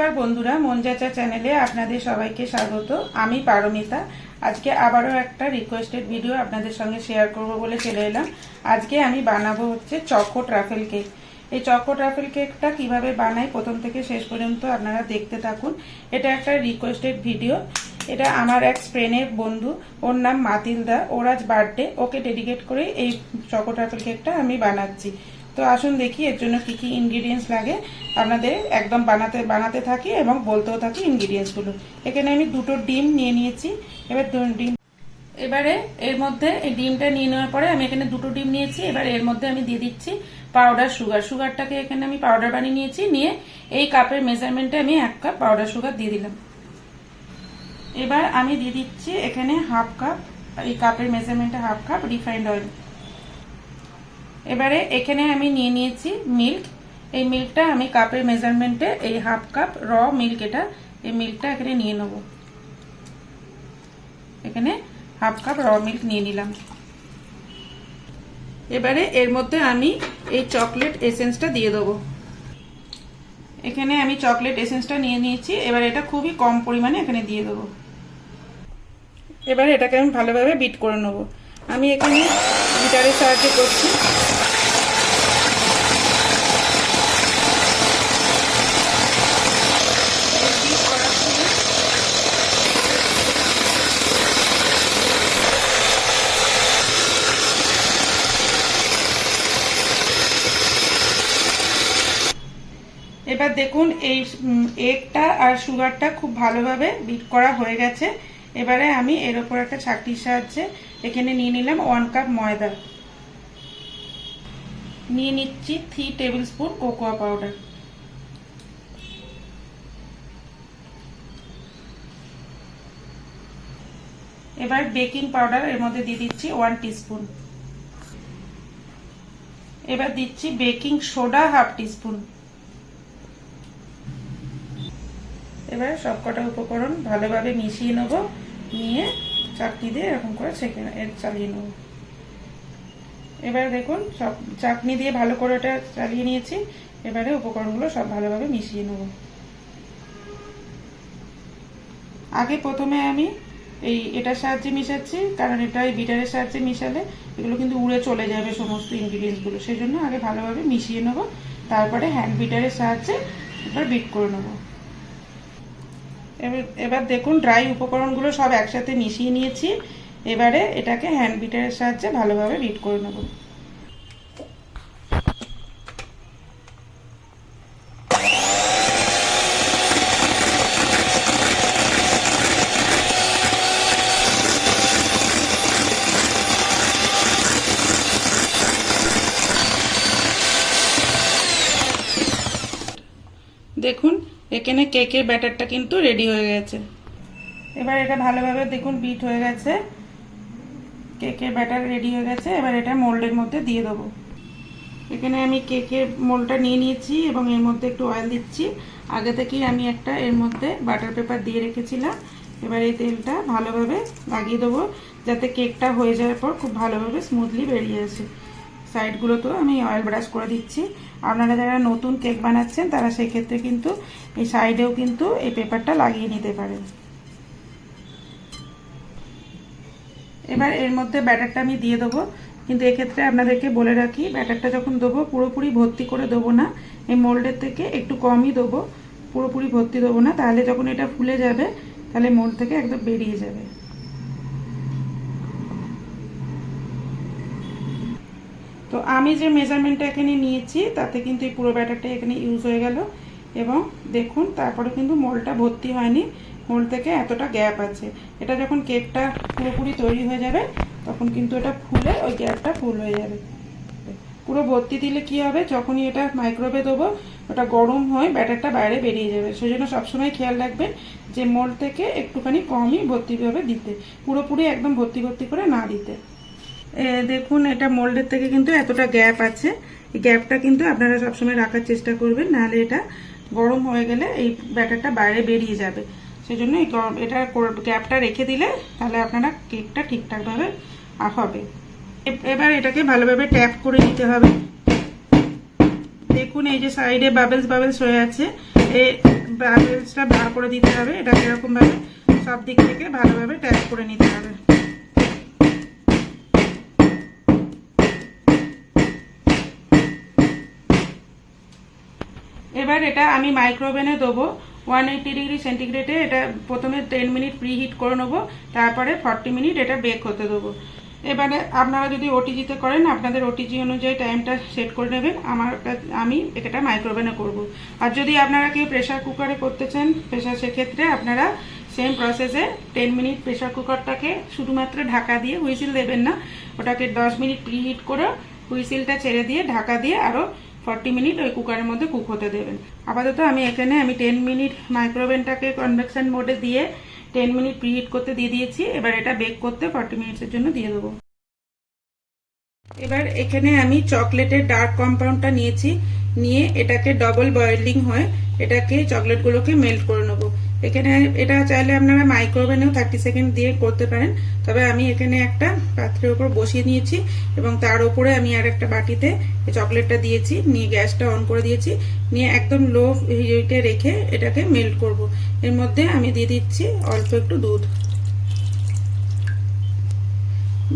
নমস্কার বন্ধুরা মনজাচা চ্যানেলে আপনাদের সবাইকে স্বাগত। আমি পারমিতা। আজকে আবারও একটা রিকোয়েস্টেড ভিডিও আপনাদের সঙ্গে শেয়ার করব বলে চলে এলাম। আজকে আমি বানাবো হচ্ছে চকো ট্রাফেল কেক এই চকো ট্রাফেল কেকটা কীভাবে বানাই প্রথম থেকে শেষ পর্যন্ত আপনারা দেখতে থাকুন। এটা একটা রিকোয়েস্টেড ভিডিও এটা আমার এক স্পেনের বন্ধু। ওর নাম মাতিলদা। ওর আজ বার্থডে ওকে ডেডিকেট করে এই চকো ট্রাফেল কেকটা আমি বানাচ্ছি। তো আসুন দেখি এর জন্য কি কি ইনগ্রিডিয়েন্টস লাগে। আপনাদের একদম বানাতে বানাতে থাকি এবং বলতেও থাকি ইনগ্রিডিয়েন্টসগুলো এখানে আমি দুটো ডিম নিয়ে নিয়েছি। এবার ডিম এবারে এর মধ্যে এই ডিমটা নিয়ে নেওয়ার পরে আমি এখানে দুটো ডিম নিয়েছি। এবার এর মধ্যে আমি দিয়ে দিচ্ছি পাউডার সুগার সুগারটাকে এখানে আমি পাউডার বানিয়ে নিয়েছি। নিয়ে এই কাপের মেজারমেন্টে আমি এক কাপ পাউডার সুগার দিয়ে দিলাম। এবার আমি দিয়ে দিচ্ছি এখানে হাফ কাপ এই কাপের মেজারমেন্টে হাফ কাপ রিফাইন্ড অয়েল এবারে এখানে আমি নিয়ে নিয়েছি মিল্ক এই মিল্কটা আমি কাপের মেজারমেন্টে এই হাফ কাপ র মিল্ক এটা, এই মিল্কটা এখানে নিয়ে নেব। এখানে হাফ কাপ র মিল্ক নিয়ে নিলাম। এবারে এর মধ্যে আমি এই চকলেট এসেন্সটা দিয়ে দেবো। এখানে আমি চকলেট এসেন্সটা নিয়ে নিয়েছি। এবার এটা খুবই কম পরিমাণে এখানে দিয়ে দেবো। এবার এটাকে আমি ভালোভাবে বিট করে নেব। আমি এখানে গিটারের সাহায্যে করছি। এবার দেখুন, এই এগটা আর সুগারটা খুব ভালোভাবে বিট করা হয়ে গেছে। এবারে আমি এর ওপর একটা ছাকটির সাহায্যে এখানে নিয়ে নিলাম ওয়ান কাপ ময়দা। নিয়ে নিচ্ছি three tablespoon cocoa powder এবার বেকিং পাউডার এর মধ্যে দিয়ে দিচ্ছি ওয়ান টিস্পুন এবার দিচ্ছি বেকিং সোডা হাফ টিস্পুন এবার সবকটা উপকরণ ভালোভাবে মিশিয়ে নেব, নিয়ে চাটনি দিয়ে এরকম করে ছেঁকে চালিয়ে নেব। এবার দেখুন, সব চাটনি দিয়ে ভালো করে ওটা চালিয়ে নিয়েছি। এবারে উপকরণগুলো সব ভালোভাবে মিশিয়ে নেব। আগে প্রথমে আমি এই এটার সাহায্যে মিশাচ্ছি, কারণ এটা এই বিটারের সাহায্যে মিশালে এগুলো কিন্তু উড়ে চলে যাবে সমস্ত ইনগ্রিডিয়েন্টসগুলো সেই জন্য আগে ভালোভাবে মিশিয়ে নেব, তারপরে হ্যান্ড বিটারের সাহায্যে এবার বিট করে নেব। এবার দেখুন ড্রাই উপকরণগুলো সব একসাথে মিশিয়ে নিয়েছি। এবারে এটাকে হ্যান্ড বিটারের সাহায্যে ভালোভাবে বিট করে নেব। দেখুন, এখানে কেকের ব্যাটারটা কিন্তু রেডি হয়ে গেছে। এবার এটা ভালোভাবে দেখুন বিট হয়ে গেছে। কেকের ব্যাটার রেডি হয়ে গেছে, এবার এটা মোল্ডের মধ্যে দিয়ে দেবো। এখানে আমি কেকের মোলটা নিয়ে নিয়েছি এবং এর মধ্যে একটু অয়েল দিচ্ছি। আগে থেকেই আমি একটা এর মধ্যে বাটার পেপার দিয়ে রেখেছিলাম। এবার এই তেলটা ভালোভাবে লাগিয়ে দেবো, যাতে কেকটা হয়ে যাওয়ার পর খুব ভালোভাবে স্মুথলি বেরিয়ে আসে। সাইডগুলোতেও আমি অয়েল ব্রাশ করে দিচ্ছি। আপনারা যারা নতুন কেক বানাচ্ছেন, তারা সেক্ষেত্রে কিন্তু এই সাইডেও কিন্তু এই পেপারটা লাগিয়ে নিতে পারেন। এবার এর মধ্যে ব্যাটারটা আমি দিয়ে দেবো। কিন্তু এক্ষেত্রে আপনাদেরকে বলে রাখি ব্যাটারটা যখন দেবো, পুরোপুরি ভর্তি করে দেবো না। এই মোল্ডের থেকে একটু কমই দেবো। পুরোপুরি ভর্তি দেবো না। তাহলে যখন এটা ফুলে যাবে, তাহলে মোল্ড থেকে একদম বেরিয়ে যাবে। তো আমি যে মেজারমেন্টটা এখানে নিয়েছি, তাতে কিন্তু এই পুরো ব্যাটারটা এখানে ইউজ হয়ে গেল। এবং দেখুন, তারপরে কিন্তু মোলটা ভর্তি হয়নি। মোল থেকে এতটা গ্যাপ আছে। এটা যখন কেকটা পুরোপুরি তৈরি হয়ে যাবে, তখন কিন্তু এটা ফুলে ওই গ্যাপটা ফুল হয়ে যাবে। পুরো ভর্তি দিলে কি হবে? যখনই এটা মাইক্রোওয়েভে দেবো, ওটা গরম হয়ে ব্যাটারটা বাইরে বেরিয়ে যাবে। সেই জন্য সবসময় খেয়াল রাখবেন যে মোল থেকে একটুখানি কমই ভর্তিভাবে দিতে। পুরোপুরি একদম ভর্তি ভর্তি করে না দিতে। দেখুন, এটা মোল্ডের থেকে কিন্তু এতটা গ্যাপ আছে। এই গ্যাপটা কিন্তু আপনারা সবসময় রাখার চেষ্টা করবেন, নাহলে এটা গরম হয়ে গেলে এই ব্যাটারটা বাইরে বেরিয়ে যাবে। সেই জন্য এই এটা গ্যাপটা রেখে দিলে তাহলে আপনারা কেকটা ঠিকঠাকভাবে হবে। এ- এবার এটাকে ভালোভাবে ট্যাপ করে নিতে হবে। দেখুন, এই যে সাইডে বাবেলস বাবেলস হয়ে আছে। এই বাবেলসটা বার করে দিতে হবে। এটাকে এরকমভাবে সব দিক থেকে ভালোভাবে ট্যাপ করে নিতে হবে। এবার এটা আমি মাইক্রোওভেনে দেবো। ওয়ান এইটি ডিগ্রি সেন্টিগ্রেডে এটা প্রথমে টেন মিনিট প্রি হিট করে নেব, তারপরে ফর্টি মিনিট এটা বেক হতে দেবো। এবারে আপনারা যদি ওটিজিতে করেন, আপনাদের ওটিজি অনুযায়ী টাইমটা সেট করে নেবেন। আমার আমি এটা মাইক্রোওভেনে করব। আর যদি আপনারা কেউ প্রেশার কুকারে করতে চান প্রেশার সেক্ষেত্রে আপনারা সেম প্রসেসে টেন মিনিট প্রেশার কুকারটাকে শুধুমাত্র ঢাকা দিয়ে হুইসিল দেবেন না, ওটাকে দশ মিনিট প্রি হিট করে হুইসিলটা ছেড়ে দিয়ে ঢাকা দিয়ে আরও ফর্টি মিনিট ওই কুকারের মধ্যে কুক হতে দেবেন। আপাতত আমি এখানে আমি টেন মিনিট মাইক্রোওভেনটাকে কনভেকশন মোডে দিয়ে টেন মিনিট প্রিহিট করতে দিয়ে দিয়েছি। এবার এটা বেক করতে ফর্টি মিনিটসের জন্য দিয়ে দেবো। এবার এখানে আমি চকলেটের ডার্ক কম্পাউন্ডটা নিয়েছি। নিয়ে এটাকে ডবল বয়েলিং হয়। এটাকে চকলেটগুলোকে মেল্ট করে নেব। এখানে এটা চাইলে আপনারা মাইক্রোওভেনেও থার্টি সেকেন্ড দিয়ে করতে পারেন। তবে আমি এখানে একটা পাত্রের উপর বসিয়ে নিয়েছি এবং তার উপরে আমি আর একটা বাটিতে চকলেটটা দিয়েছি। নিয়ে গ্যাসটা অন করে দিয়েছি। নিয়ে একদম লো হিটে রেখে এটাকে মেল্ট করব। এর মধ্যে আমি দিয়ে দিচ্ছি অল্প একটু দুধ।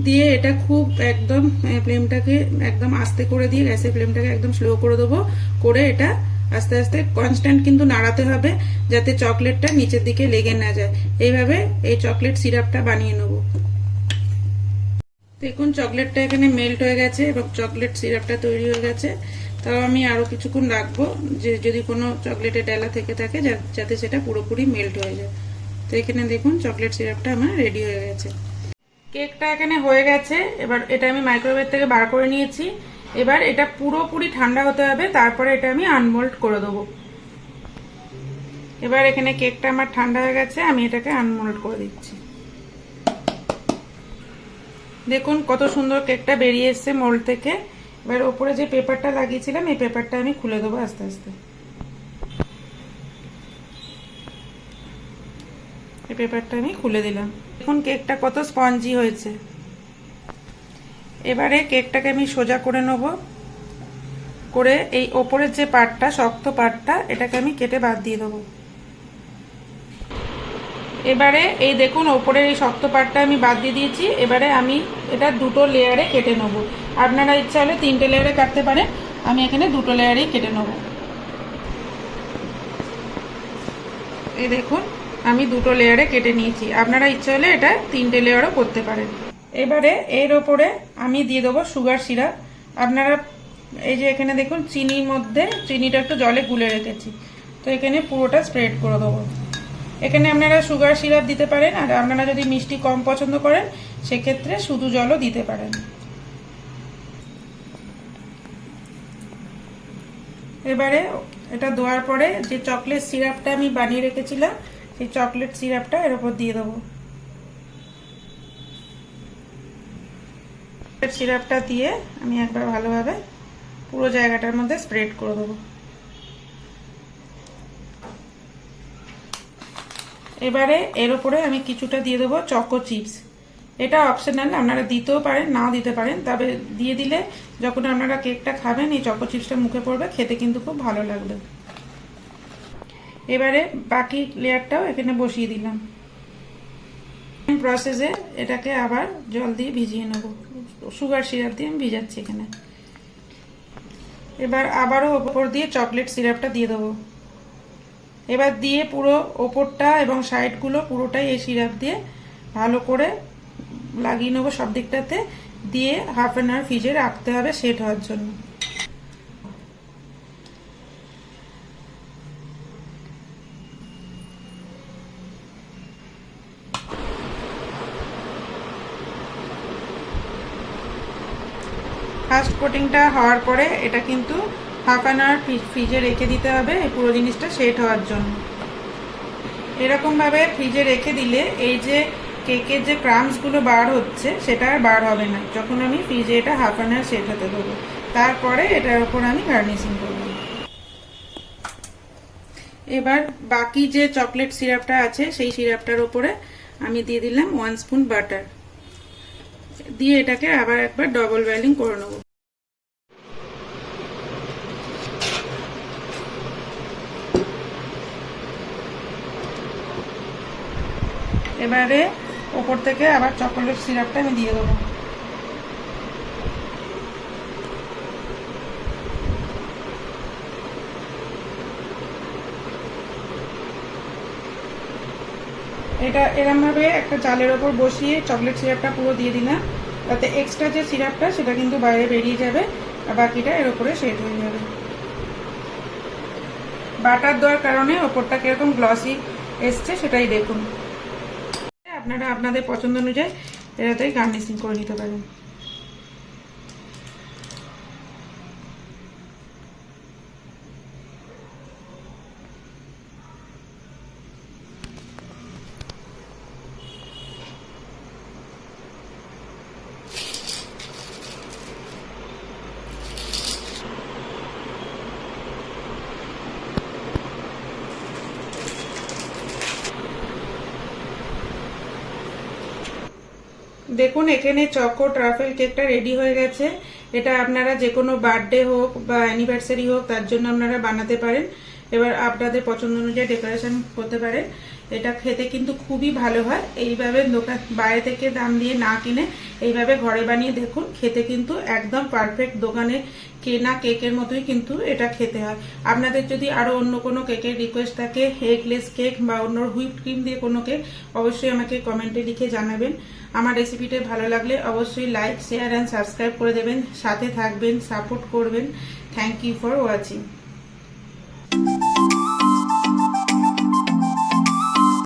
দিয়ে এটা খুব একদম ফ্লেমটাকে একদম আস্তে করে দিয়ে গ্যাসের ফ্লেমটাকে একদম স্লো করে দেবো। করে এটা আস্তে আস্তে কনস্ট্যান্ট কিন্তু নাড়াতে হবে যাতে চকলেটটা নিচের দিকে লেগে না যায়। এইভাবে এই চকলেট সিরাপটা বানিয়ে নেব। দেখুন চকলেটটা এখানে মেল্ট হয়ে গেছে এবং চকলেট সিরাপটা তৈরি হয়ে গেছে। তাও আমি আরও কিছুক্ষণ রাখব যে যদি কোনো চকলেটের ডেলা থেকে থাকে যাতে সেটা পুরোপুরি মেল্ট হয়ে যায়। তো এখানে দেখুন চকলেট সিরাপটা আমার রেডি হয়ে গেছে। কেকটা এখানে হয়ে গেছে। এবার এটা আমি মাইক্রোওয়েভ থেকে বার করে নিয়েছি। এবার এটা পুরোপুরি ঠান্ডা হতে হবে, তারপরে এটা আমি আনমোল্ড করে দেবো। এবার এখানে কেকটা আমার ঠান্ডা হয়ে গেছে, আমি এটাকে আনমোল্ড করে দিচ্ছি। দেখুন কত সুন্দর কেকটা বেরিয়ে এসছে মোল্ড থেকে। এবার ওপরে যে পেপারটা লাগিয়েছিলাম, এই পেপারটা আমি খুলে দেবো আস্তে আস্তে। এই পেপারটা আমি খুলে দিলাম। এখন কেকটা কত স্পঞ্জি হয়েছে। এবারে কেকটাকে আমি সোজা করে নেব। করে এই ওপরের যে পাটটা, শক্ত পাটটা, এটাকে আমি কেটে বাদ দিয়ে দেবো। এবারে এই দেখুন, ওপরের এই শক্ত পাটটা আমি বাদ দিয়ে দিয়েছি। এবারে আমি এটা দুটো লেয়ারে কেটে নেব। আপনারা ইচ্ছা হলে তিনটে লেয়ারে কাটতে পারেন। আমি এখানে দুটো লেয়ারেই কেটে নেব। এই দেখুন, আমি দুটো লেয়ারে কেটে নিয়েছি। আপনারা ইচ্ছা হলে এটা তিনটে লেয়ারও করতে পারেন। এবারে এর ওপরে আমি দিয়ে দেবো সুগার সিরাপ। আপনারা এই যে এখানে দেখুন, চিনির মধ্যে, চিনিটা একটু জলে গুলে রেখেছি। তো এখানে পুরোটা স্প্রেড করে দেবো। এখানে আপনারা সুগার সিরাপ দিতে পারেন, আর আপনারা যদি মিষ্টি কম পছন্দ করেন, সেক্ষেত্রে শুধু জলও দিতে পারেন। এবারে এটা দেওয়ার পরে যে চকলেট সিরাপটা আমি বানিয়ে রেখেছিলাম, সেই চকলেট সিরাপটা এর উপর দিয়ে দেবো। সিরাপটা দিয়ে আমি একবার ভালোভাবে পুরো জায়গাটার মধ্যে স্প্রেড করে দেবো। এবারে এর উপরে আমি কিছুটা দিয়ে দেবো চকো চিপস এটা অপশনাল আপনারা দিতেও পারেন, নাও দিতে পারেন, তবে দিয়ে দিলে যখন আপনারা কেকটা খাবেন, এই চকো চিপসটা মুখে পড়বে, খেতে কিন্তু খুব ভালো লাগবে। এবারে বাকি লেয়ারটাও এখানে বসিয়ে দিলাম। প্রসেসে এটাকে আবার জল দিয়ে ভিজিয়ে নেব। সুগার সিরাপ দিয়ে আমি ভিজাচ্ছি এখানে। এবার আবারও ওপর দিয়ে চকলেট সিরাপটা দিয়ে দেবো। এবার দিয়ে পুরো ওপরটা এবং সাইডগুলো পুরোটাই এই সিরাপ দিয়ে ভালো করে লাগিয়ে নেব সব দিকটাতে দিয়ে হাফ অ্যান আওয়ার ফ্রিজে রাখতে হবে সেট হওয়ার জন্য। ফার্স্ট কোটিংটা হওয়ার পরে এটা কিন্তু হাফ অ্যান আওয়ার ফ্রিজে রেখে দিতে হবে, এই পুরো জিনিসটা সেট হওয়ার জন্য। এরকমভাবে ফ্রিজে রেখে দিলে এই যে কেকের যে ক্রামসগুলো বার হচ্ছে, সেটা আর বার হবে না। যখন আমি ফ্রিজে এটা হাফ অ্যান আওয়ার সেট হতে দেবো। তারপরে এটার উপর আমি গার্নিশিং করব। এবার বাকি যে চকলেট সিরাপটা আছে, সেই সিরাপটার ওপরে আমি দিয়ে দিলাম ওয়ান স্পুন বাটার। দিয়ে এটাকে আবার একবার ডবল ওয়েলিং করে নেব। এবারে ওপর থেকে আবার চকোলেট সিরাপটা আমি দিয়ে দেবো। এটা এরমভাবে একটা চালের ওপর বসিয়ে চকলেট সিরাপটা পুরো দিয়ে দিলাম। তাতে এক্সট্রা যে সিরাপটা সেটা কিন্তু বাইরে বেরিয়ে যাবে আর বাকিটা এর উপরে সেট হয়ে যাবে। বাটার দেওয়ার কারণে ওপরটা কীরকম গ্লসি এসছে সেটাই দেখুন। আপনারা আপনাদের পছন্দ অনুযায়ী এটাতেই গার্নিশিং করে নিতে পারেন। দেখুন, এখানে চকো ট্রাফেল কেকটা রেডি হয়ে গেছে। এটা আপনারা যে কোনো বার্থডে হোক বা অ্যানিভার্সারি হোক, তার জন্য আপনারা বানাতে পারেন। এবার আপনাদের পছন্দ অনুযায়ী ডেকোরেশন করতে পারেন। এটা খেতে কিন্তু খুবই ভালো হয়। এইভাবে দোকান, বাইরে থেকে দাম দিয়ে না কিনে এইভাবে ঘরে বানিয়ে দেখুন, খেতে কিন্তু একদম পারফেক্ট দোকানে কেনা কেকের মতোই কিন্তু এটা খেতে হয়। আপনাদের যদি আরও অন্য কোনো কেকের রিকোয়েস্ট থাকে এগলেস কেক বা অন্য হুইপ ক্রিম দিয়ে কোনো কেক অবশ্যই আমাকে কমেন্টে লিখে জানাবেন। আমার রেসিপিটা ভালো লাগলে অবশ্যই লাইক শেয়ার অ্যান্ড সাবস্ক্রাইব করে দেবেন। সাথে থাকবেন সাপোর্ট করবেন। Thank you for watching